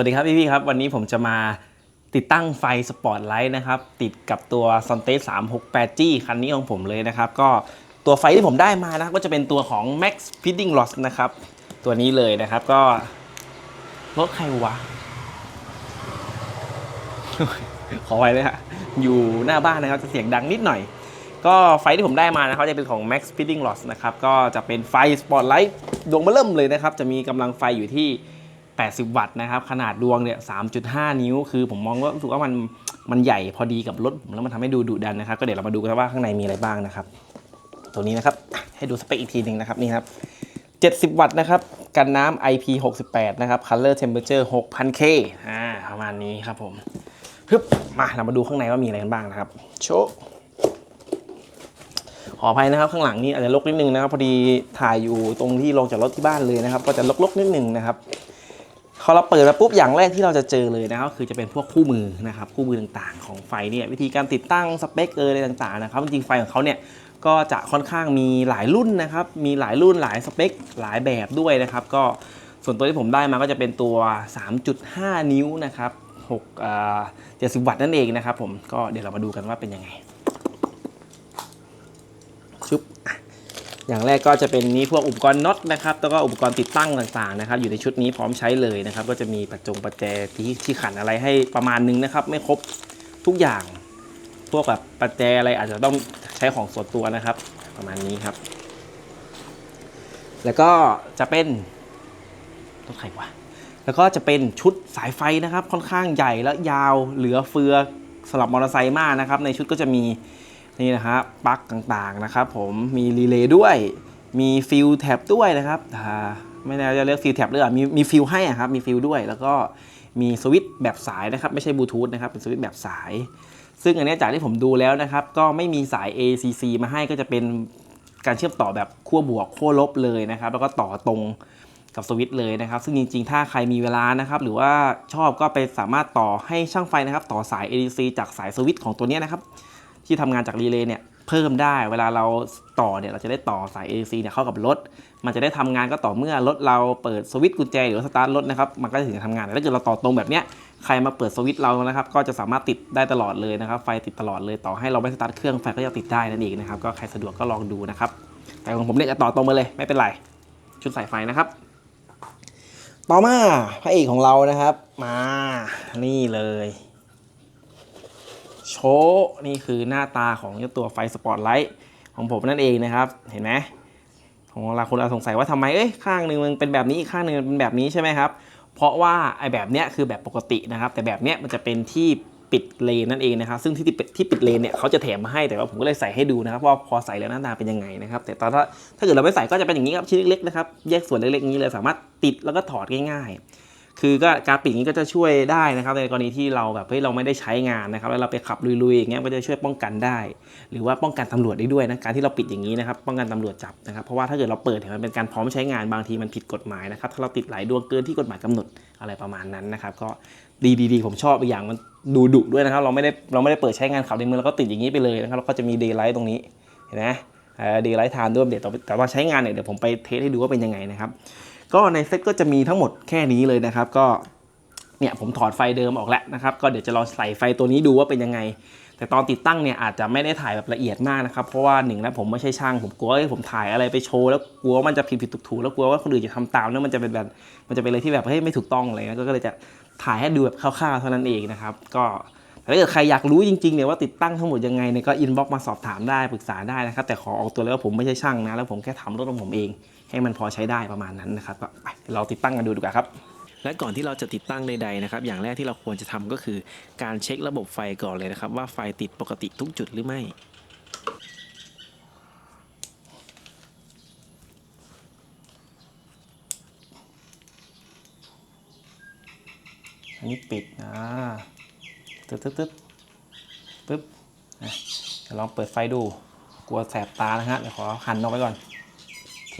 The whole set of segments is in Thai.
วัสดีครับพี่ๆครับ วันนี้ผมจะมาติดตั้งไฟสปอตไลท์นะครับ ติดกับตัว s o n t e 368G คันนี้ของผมเลยนะครับ ก็ตัวไฟที่ผมได้มานะก็จะเป็นตัวของ Max Fitting Loss นะครับ ตัวนี้เลยนะครับก็รถใครวะ ขอไว้เลยฮะอยู่หน้าบ้านนะครับ จะเสียงดังนิดหน่อย ก็ไฟที่ผมได้มานะครับจะเป็นของ Max Fitting Loss นะครับ ก็จะเป็นไฟสปอตไลท์ดวงเบอร์เริ่มเลยนะครับ จะมีกำลังไฟอยู่ที่ 80 วัตต์นะครับ ขนาดดวงเนี่ย 3.5 นิ้ว คือผมมองว่ารู้สึกว่ามันมันใหญ่พอดีกับรถผมแล้วมันทำให้ดูดุดันนะครับ ก็เดี๋ยวเรามาดูกันว่าข้างในมีอะไรบ้างนะครับ ตัวนี้นะครับ ให้ดูสเปคอีกทีหนึ่งนะครับนี่ครับ 70 วัตต์นะครับ กันน้ำ IP68 นะครับ Color Temperature 6,000K อ่าประมาณนี้ครับผมฮึบมาเรามาดูข้างในว่ามีอะไรกันบ้างนะครับ โชว์ขออภัยนะครับข้างหลังนี่อาจจะรกนิดนึงนะครับ พอดีถ่ายอยู่ตรงที่ลงจากรถที่บ้านเลยนะครับ ก็จะรกๆนิดนึงนะครับ พอเราเปิดมาปุ๊บอย่างแรกที่เราจะเจอเลยนะครับก็คือจะเป็นพวกคู่มือนะครับคู่มือต่างๆ ของไฟเนี่ยวิธีการติดตั้งสเปคเอออะไรต่างๆนะครับจริงไฟของเขาเนี่ยก็จะค่อนข้างมีหลายรุ่นนะครับมีหลายรุ่นหลายสเปคหลายแบบด้วยนะครับก็ส่วนตัวที่ผมได้มาก็จะเป็นตัว 3.5 นิ้วนะครับ6อ่า70 วัตต์นั่นเองนะครับผมก็เดี๋ยวเรามาดูกันว่าเป็นยังไงชุบอะ อย่างแรกก็จะเป็นนี้พวกอุปกรณ์น็อตนะครับแล้วก็อุปกรณ์ติดตั้งต่างๆนะครับอยู่ในชุดนี้พร้อมใช้เลยนะครับ ก็จะมีปัจจงปัจแจที่ที่ขันอะไรให้ประมาณนึงนะครับ ไม่ครบทุกอย่าง พวกแบบปัจแจอะไรอาจจะต้องใช้ของส่วนตัวนะครับ ประมาณนี้ครับ แล้วก็จะเป็นรถใครวะแล้วก็จะเป็นชุดสายไฟนะครับ ค่อนข้างใหญ่และยาวเหลือเฟือสำหรับมอเตอร์ไซค์มากนะครับ ในชุดก็จะมี นี่นะครับปลั๊กต่างๆนะครับ ผมมีรีเลย์ด้วยมีฟิลแท็บด้วยนะครับไม่แน่จะเรียกฟิลแท็บหรือเปล่ามีมีฟิลให้อะครับมีฟิลด้วย แล้วก็มีสวิตช์แบบสายนะครับไม่ใช่บลูทูธนะครับเป็นสวิตช์แบบสาย ซึ่งอันนี้จากที่ผมดูแล้วนะครับ ก็ไม่มีสาย ACC มาให้ก็จะเป็นการเชื่อมต่อแบบขั้วบวกขั้วลบเลยนะครับ แล้วก็ต่อตรงกับสวิตช์เลยนะครับ ซึ่งจริงๆ ถ้าใครมีเวลานะครับ หรือว่าชอบก็ไปสามารถต่อให้ช่างไฟนะครับ ต่อสาย ADC จากสายสวิตช์ของตัวนี้นะครับ ที่ทำงานจากรีเลย์เนี่ยเพิ่มได้เวลาเราต่อเนี่ยเราจะได้ต่อสาย AC เนี่ยเข้ากับรถ มันจะได้ทำงานก็ต่อเมื่อรถเราเปิดสวิตช์กุญแจหรือสตาร์ทรถนะครับมันก็จะถึงจะทำงานแต่ถ้าเกิดเราต่อตรงแบบเนี้ยใครมาเปิดสวิตช์เรานะครับก็จะสามารถติดได้ตลอดเลยนะครับไฟติดตลอดเลยต่อให้เราไม่สตาร์ทเครื่องไฟก็จะติดได้นั่นเองนะครับก็ใครสะดวกก็ลองดูนะครับแต่ของผมเนี่ยจะต่อตรงมาเลยไม่เป็นไรชุดสายไฟนะครับ ต่อมาพระเอกของเรานะครับ มานี่เลย โชว์นี่คือหน้าตาของเจ้าตัวไฟสปอตไลท์ของผมนั่นเองนะครับ เห็นไหมของเราคนเราสงสัยว่าทำไมเอ้ยข้างหนึ่งมันเป็นแบบนี้อีกข้างหนึ่งมันเป็นแบบนี้ใช่ไหมครับ เพราะว่าไอ้แบบเนี้ยคือแบบปกตินะครับ แต่แบบเนี้ยมันจะเป็นที่ปิดเลนนั่นเองนะครับ ซึ่งที่ปิดที่ปิดเลนเนี่ยเขาจะแถมมาให้แต่ว่าผมก็เลยใส่ให้ดูนะครับว่าพอใส่แล้วหน้าตาเป็นยังไงนะครับ แต่ตอนถ้าถ้าเกิดเราไม่ใส่ก็จะเป็นอย่างนี้ครับชิ้นเล็กๆนะครับแยกส่วนเล็กๆนี้เลยสามารถติดแล้วก็ถอดง่าย ๆ คือก็การปิดอย่งนี้ก็จะช่วยได้นะครับในกรณีที่เราแบบเฮ้ยเราไม่ได้ใช้งานนะครับแล้วเราไปขับลุยๆอย่างเงี้ยก็จะช่วยป้องกันได้ หรือว่าป้องกันตำรวจได้ด้วยนะการที่เราปิดอย่างนี้นะครับป้องกันตำรวจจับนะครับเพราะว่าถ้าเกิดเราเปิดเนี่ยมันเป็นการพร้อมใช้งานบางทีมันผิดกฎหมายนะครับถ้าเราติดหลายดวงเกินที่กฎหมายกำหนดอะไรประมาณนั้นนะครับก็ดีดีๆผมชอบอีกอย่างมันดูดุด้วยนะครับเราไม่ได้เราไม่ได้เปิดใช้งานขับในเมืองเราก็ติดอย่างนี้ไปเลยนะครับแล้วก็จะมีเดย์ไลท์ตรงนี้เห็นไหมเดย์ไลท์ทานด้วยเดี๋ยวแต่ว่าใช้งานเนี่ยเดี๋ยวผมไปเทสให้ดูว่าเป็นยังไงนะครับ ก็ในเซ็ตก็จะมีทั้งหมดแค่นี้เลยนะครับ ก็เนี่ยผมถอดไฟเดิมออกแล้วนะครับ ก็เดี๋ยวจะลองใส่ไฟตัวนี้ดูว่าเป็นยังไง แต่ตอนติดตั้งเนี่ยอาจจะไม่ได้ถ่ายแบบละเอียดมากนะครับ เพราะว่าหนึ่งแล้วผมไม่ใช่ช่าง ผมกลัวว่าผมถ่ายอะไรไปโชว์แล้วกลัวว่ามันจะผิดผิดถูกถูกแล้วกลัวว่าคนอื่นจะทำตามแล้วมันจะเป็นแบบมันจะเป็นอะไรที่แบบเฮ้ยไม่ถูกต้องอะไรเงี้ยก็เลยจะถ่ายให้ดูแบบคร่าวๆเท่านั้นเองนะครับ ก็ ถ้าเกิดใครอยากรู้จริงๆเนี่ยว่าติดตั้งทั้งหมดยังไงเนี่ยก็อินบ็อกมาสอบถามได้ปรึกษาได้นะครับ แต่ขอออกตัวเลยว่าผมไม่ใช่ช่างนะ แล้วผมแค่ทำรถของผมเอง ให้มันพอใช้ได้ประมาณนั้นนะครับก็ไปเราติดตั้งกันดูดีกว่าครับและก่อนที่เราจะติดตั้งใดๆนะครับ อย่างแรกที่เราควรจะทำก็คือ การเช็คระบบไฟก่อนเลยนะครับ ว่าไฟติดปกติทุกจุดหรือไม่ อันนี้ปิดนะ ตึ๊ดตึ๊ดตึ๊ดปึ๊บเดี๋ยวลองเปิดไฟดู กลัวแสบตานะฮะเดี๋ยวขอหันออกไปก่อน โอเค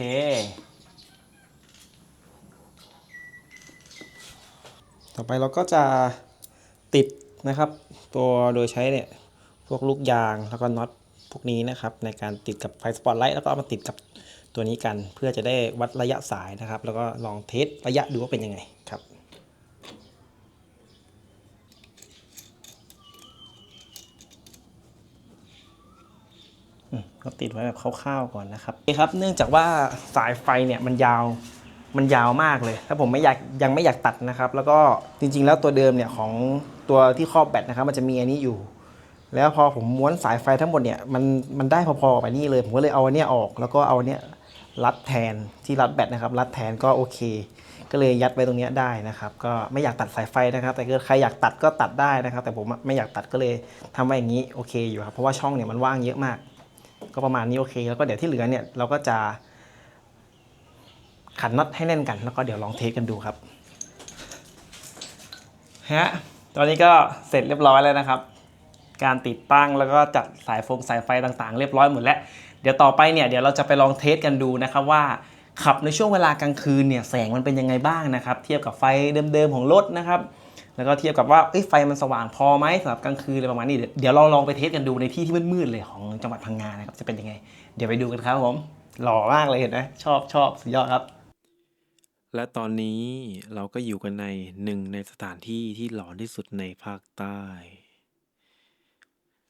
ต่อไปเราก็จะติดนะครับ ตัวโดยใช้เนี่ย พวกลูกยางแล้วก็น็อตพวกนี้นะครับ ในการติดกับไฟสปอตไลท์แล้วก็เอามาติดกับตัวนี้กัน เพื่อจะได้วัดระยะสายนะครับ แล้วก็ลองเทสระยะดูว่าเป็นยังไงครับ ก็ติดไว้แบบคร่าวๆก่อนนะครับนี่ครับ เนื่องจากว่าสายไฟเนี่ยมันยาวมันยาวมากเลย ถ้าผมไม่อยากยังไม่อยากตัดนะครับ แล้วก็จริงๆ แล้วตัวเดิมเนี่ยของตัวที่ครอบแบตนะครับ มันจะมีอันนี้อยู่ แล้วพอผมม้วนสายไฟทั้งหมดเนี่ยมันมันได้พอๆกับอันนี้เลย ผมก็เลยเอาอันเนี้ยออก แล้วก็เอาอันเนี้ยรัดแทนที่รัดแบตนะครับ รัดแทนก็โอเค ก็เลยยัดไว้ตรงเนี้ยได้นะครับ ก็ไม่อยากตัดสายไฟนะครับ แต่กิดใครอยากตัดก็ตัดได้นะครับ แต่ผมไม่อยากตัดก็เลยทำไว้อย่างนี้โอเคอยู่ครับ เพราะว่าช่องเนี่ยมันว่างเยอะมาก ก็ประมาณนี้โอเค แล้วก็เดี๋ยวที่เหลือเนี่ยเราก็จะขันน็อตให้แน่นกัน แล้วก็เดี๋ยวลองเทสกันดูครับฮะตอนนี้ก็เสร็จเรียบร้อยแล้วนะครับ การติดตั้งแล้วก็จัดสายฟงสายไฟต่างๆ เรียบร้อยหมดแล้ว เดี๋ยวต่อไปเนี่ยเดี๋ยวเราจะไปลองเทสกันดูนะครับว่าขับในช่วงเวลากลางคืนเนี่ยแสงมันเป็นยังไงบ้างนะครับ เทียบกับไฟเดิมๆของรถนะครับ แล้วก็เทียบกับว่าไฟมันสว่างพอไหมสำหรับกลางคืนอะไรประมาณนี้ เดี๋ยวเราลองไปเทสกันดูในที่ที่มืดๆเลยของจังหวัดพังงานะครับจะเป็นยังไง เดี๋ยวไปดูกันครับผมหล่อมากเลยเห็นไหมชอบชอบสุดยอดครับ และตอนนี้เราก็อยู่กันในหนึ่งในสถานที่ที่หลอนที่สุดในภาคใต้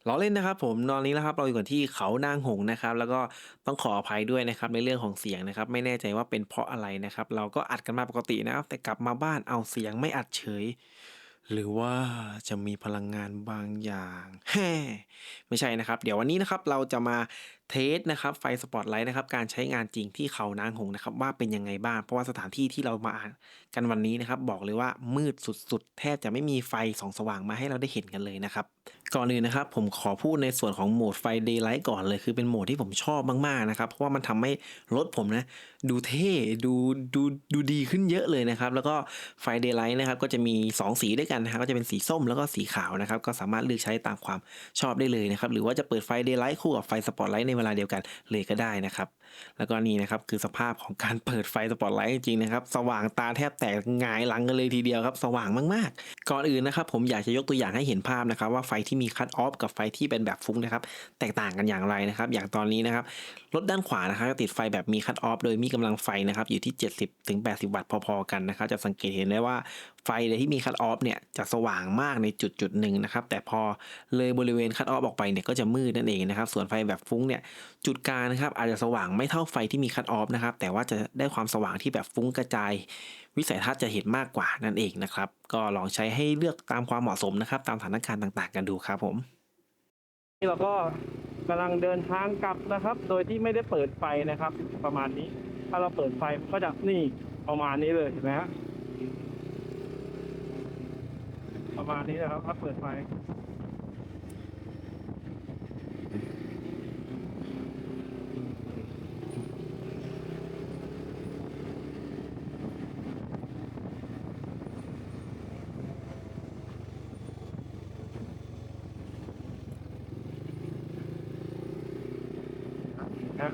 ล้อเล่นนะครับผมตอนนี้นะครับเราอยู่กันที่เขานางหงนะครับ แล้วก็ต้องขออภัยด้วยนะครับในเรื่องของเสียงนะครับ ไม่แน่ใจว่าเป็นเพราะอะไรนะครับ เราก็อัดกันมาปกตินะครับ แต่กลับมาบ้านเอาเสียงไม่อัดเฉย หรือว่าจะมีพลังงานบางอย่างแฮ่ไม่ใช่นะครับ เดี๋ยววันนี้นะครับเราจะมา เทสนะครับไฟสปอตไลท์นะครับการใช้งานจริงที่เขานางหงนะครับว่าเป็นยังไงบ้าง เพราะว่าสถานที่ที่เรามากันวันนี้นะครับบอกเลยว่ามืดสุดๆ แทบจะไม่มีไฟสองสว่างมาให้เราได้เห็นกันเลยนะครับก่อนอื่นนะครับผมขอพูดในส่วนของโหมดไฟ Daylight ก่อนเลยคือเป็นโหมดที่ผมชอบมากๆนะครับเพราะว่ามันทำให้รถผมนะดูเท่ดูดูดูดีขึ้นเยอะเลยนะครับแล้วก็ไฟ Daylight นะครับก็จะมี 2 สีด้วยกันนะครับก็จะเป็นสีส้มแล้วก็สีขาวนะครับก็สามารถเลือกใช้ตามความชอบได้เลยนะครับหรือว่าจะเปิดไฟ Daylight คู่กับไฟ Spotlight ในเวลาเดียวกันเลยก็ได้นะครับ แล้วก็นี่นะครับคือสภาพของการเปิดไฟสปอตไลท์จริงๆนะครับ สว่างตาแทบแตกงายหลังกันเลยทีเดียวครับ สว่างมากๆ ก่อนอื่นนะครับ ผมอยากจะยกตัวอย่างให้เห็นภาพนะครับ ว่าไฟที่มีคัตออฟกับไฟที่เป็นแบบฟุ้งนะครับ แตกต่างกันอย่างไรนะครับ อย่างตอนนี้นะครับรถด้านขวานะครับจะติดไฟแบบมีคัตออฟโดยมีกำลังไฟนะครับอยู่ที่ 70-80 วัตต์พอๆกันนะครับ จะสังเกตเห็นได้ว่าไฟเลยที่มีคัตออฟเนี่ยจะสว่างมากในจุดจุดหนึ่งนะครับ แต่พอเลยบริเวณคัตออฟออกไปเนี่ยก็จะมืดนั่นเองนะครับ ส่วนไฟแบบฟุ้งเนี่ยจุดกลางนะครับอาจจะสว่างไม่เท่าไฟที่มีคัตออฟนะครับ แต่ว่าจะได้ความสว่างที่แบบฟุ้งกระจาย วิสัยทัศน์จะเห็นมากกว่านั่นเองนะครับ ก็ลองใช้ให้เลือกตามความเหมาะสมนะครับ ตามสถานการณ์ต่าง ๆ กันดูครับผมนี่เราก็กำลังเดินทางกลับนะครับ โดยที่ไม่ได้เปิดไฟนะครับ ประมาณนี้ ถ้าเราเปิดไฟก็จะนี่ประมาณนี้เลยเห็นไหมฮะ ประมาณนี้นะครับถ้าเปิดไฟนะ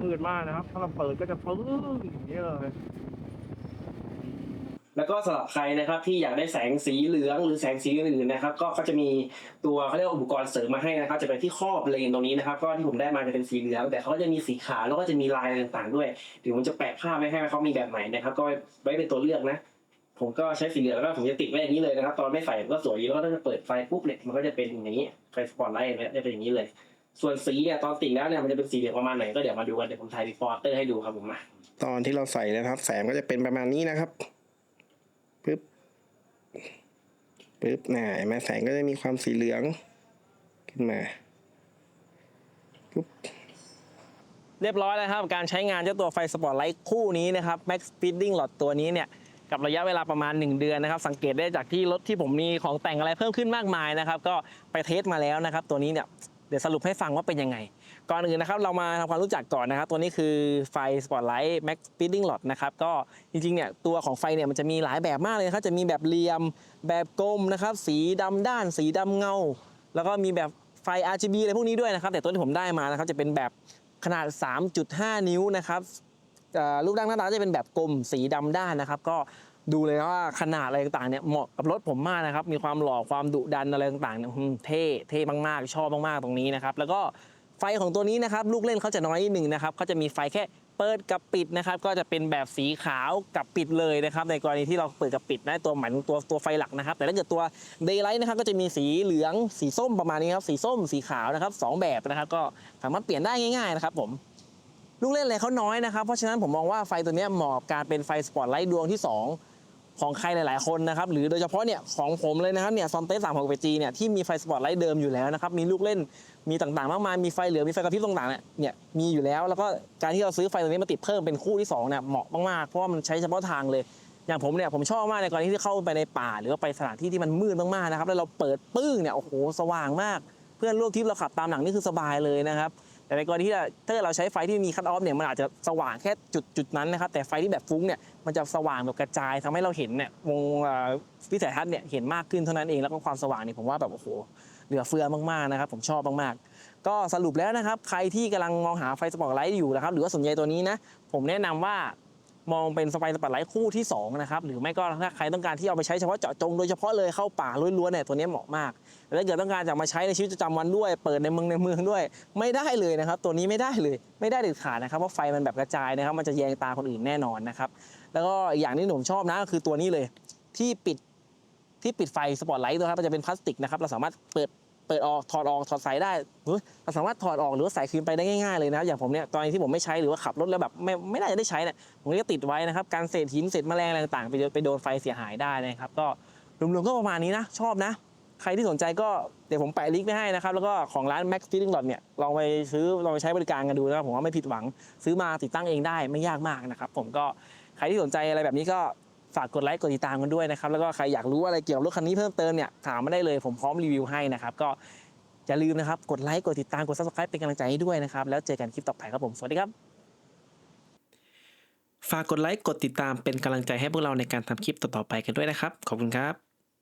มืดมากนะครับ ถ้าเราเปิดก็จะปึ้งอย่างนี้เลย แล้วก็สำหรับใครนะครับที่อยากได้แสงสีเหลืองหรือแสงสีอื่นๆนะครับ ก็เขาจะมีตัวเขาเรียกว่าอุปกรณ์เสริมมาให้นะครับ จะเป็นที่ครอบเลนตรงนี้นะครับ ก็ที่ผมได้มาจะเป็นสีเหลืองแต่เขาก็จะมีสีขาวแล้วก็จะมีลายต่างๆ ด้วยเดี๋ยวผมจะแปะภาพไว้ให้ว่าเขามีแบบไหนนะครับ ก็ไว้เป็นตัวเลือกนะ ผมก็ใช้สีเหลืองแล้วก็ผมจะติดไว้อย่างนี้เลยนะครับ ตอนไม่ใส่ก็สวยดีแล้วก็ถ้าจะเปิดไฟปุ๊บเนี่ยมันก็จะเป็นอย่างนี้ไฟสปอตไลท์เนี่ยจะเป็นอย่างนี้เลย ส่วนสีเนี่ยตอนติดแล้วเนี่ยมันจะเป็นสีเหลืองประมาณไหนก็เดี๋ยวมาดูกันเดี๋ยวผมถ่ายรีพอร์เตอร์ให้ดูครับผมมาตอนที่เราใส่นะครับ แสงก็จะเป็นประมาณนี้นะครับปึ๊บ ปึ๊บน่ะเห็นไหมแสงก็จะมีความสีเหลืองขึ้นมาปุ๊บเรียบร้อยแล้วครับการใช้งานเจ้าตัวไฟสปอร์ตไลท์คู่นี้นะครับ Max Speeding Lot ตัวนี้เนี่ยกับระยะเวลาประมาณ 1 เดือนนะครับ สังเกตได้จากที่รถที่ผมมีของแต่งอะไรเพิ่มขึ้นมากมายนะครับ ก็ไปเทสมาแล้วนะครับ ตัวนี้เนี่ย เดี๋ยวสรุปให้ฟังว่าเป็นยังไง ก่อนอื่นนะครับเรามาทำความรู้จักก่อนนะครับ ตัวนี้คือไฟ Spotlight Max Speeding Lot นะครับก็จริงๆเนี่ยตัวของไฟเนี่ยมันจะมีหลายแบบมากเลยนะครับจะมีแบบเหลี่ยมแบบกลมนะครับ สีดำด้าน สีดำเงา แล้วก็มีแบบไฟ RGB อะไรพวกนี้ด้วยนะครับ แต่ตัวที่ผมได้มานะครับจะเป็นแบบขนาด 3.5 นิ้วนะครับรูปร่างหน้าตาจะเป็นแบบกลมสีดำด้านนะครับ ก็ ดูเลยว่าขนาดอะไรต่างๆเนี่ยเหมาะกับรถผมมากนะครับ มีความหล่อความดุดันอะไรต่างๆเนี่ยอืมเท่เท่มากๆ ชอบมากๆตรงนี้นะครับ แล้วก็ไฟของตัวนี้นะครับ ลูกเล่นเขาจะน้อยนิดหนึ่งนะครับเขาจะมีไฟแค่เปิดกับปิดนะครับ ก็จะเป็นแบบสีขาวกับปิดเลยนะครับ ในกรณีที่เราเปิดกับปิดนะตัวหมายถึงตัวตัวไฟหลักนะครับ แต่ถ้าเกิดตัว daylight นะครับก็จะมีสีเหลืองสีส้มประมาณนี้ครับสีส้มสีขาวนะครับสองแบบนะครับก็สามารถเปลี่ยนได้ง่าย ๆ นะครับผม ลูกเล่นอะไรเขาน้อยนะครับ เพราะฉะนั้นผมมองว่าไฟตัวเนี้ยเหมาะกับการเป็นไฟสปอตไลท์ดวงที่ 2 ของใครหลายๆคนนะครับหรือโดยเฉพาะเนี่ยของผมเลยนะครับเนี่ยซอนเต้สามหกเจีเนี่ยที่มีไฟสปอตไลท์เดิมอยู่แล้วนะครับมีลูกเล่นมีต่างๆ มากมายมีไฟเหลืองมีไฟกระพริบต่างๆเนี่ยเนี่ยมีอยู่แล้ว แล้วก็การที่เราซื้อไฟตัวนี้มาติดเพิ่มเป็นคู่ที่2เนี่ยเหมาะมากๆเพราะว่ามันใช้เฉพาะทางเลยอย่างผมเนี่ยผมชอบมากในกรณีที่เข้าไปในป่า หรือว่าไปสถานที่ที่มันมืดมากๆนะครับแล้วเราเปิดปึ้งเนี่ยโอ้โหสว่างมาก เพื่อนร่วมทริปเราขับตามหลังนี่คือสบายเลยนะครับ แต่ในกรณีที่ถ้าเกิดเราใช้ไฟที่มีคัตออฟเนี่ยมันอาจจะสว่างแค่จุดจุดนั้นนะครับแต่ไฟที่แบบฟุ้งเนี่ยมันจะสว่างแบบกระจายทำให้เราเห็นเนี่ยวงวิสัยทัศน์เนี่ยเห็นมากขึ้นเท่านั้นเองแล้วก็ความสว่างเนี่ยผมว่าแบบโอ้โหเหลือเฟือมากๆนะครับผมชอบมากๆ ก็สรุปแล้วนะครับใครที่กำลังมองหาไฟสปอตไลท์อยู่นะครับหรือว่าสนใจตัวนี้นะผมแนะนำว่า มองเป็นไฟสปอตไลท์คู่ที่สองนะครับหรือไม่ก็ถ้าใครต้องการที่เอาไปใช้เฉพาะเจาะจงโดยเฉพาะเลยเข้าป่าล้วนๆเนี่ยตัวนี้เหมาะมากแต่ถ้าเกิดต้องการจะมาใช้ในชีวิตประจำวันด้วย เปิดในเมืองในเมืองด้วย ไม่ได้เลยนะครับ ตัวนี้ไม่ได้เลย ไม่ได้เด็ดขาดนะครับเพราะไฟมันแบบกระจายนะครับ มันจะแยงตาคนอื่นแน่นอนนะครับแล้วก็อีกอย่างที่ผมชอบนะก็คือตัวนี้เลยที่ปิดที่ปิดไฟสปอตไลท์ด้วครับมันจะเป็นพลาสติกนะครับเราสามารถเปิด เปิดออกถอดออกถอดใส่ได้เราสามารถถอดออกหรือว่าใส่คืนไปได้ง่ายๆเลยนะอย่างผมเนี่ยตอนที่ผมไม่ใช้หรือว่าขับรถแล้วแบบไม่ไม่น่าจะได้ใช้เนี่ยผมก็ติดไว้นะครับการเศษหินเศษแมลงอะไรต่างๆไปโดนไปโดนไฟเสียหายได้นะครับก็รวมๆก็ประมาณนี้นะ ชอบนะ ใครที่สนใจก็เดี๋ยวผมแปะลิงก์ไว้ให้นะครับ แล้วก็ของร้าน Max Fitting Dot เนี่ยลองไปซื้อลองไปใช้บริการกันดูนะครับผมว่าไม่ผิดหวัง ซื้อมาติดตั้งเองได้ไม่ยากมากนะครับผมก็ใครที่สนใจอะไรแบบนี้ก็ ฝากกดไลค์กดติดตามกันด้วยนะครับ แล้วก็ใครอยากรู้อะไรเกี่ยวกับรถคันนี้เพิ่มเติมเนี่ยถามมาได้เลยผมพร้อมรีวิวให้นะครับ ก็อย่าลืมนะครับกดไลค์กดติดตามกด subscribe เป็นกำลังใจให้ด้วยนะครับ แล้วเจอกันคลิปต่อไปครับผมสวัสดีครับฝากกดไลค์กดติดตามเป็นกำลังใจให้พวกเราในการทำคลิปต่อๆไปกันด้วยนะครับ ขอบคุณครับ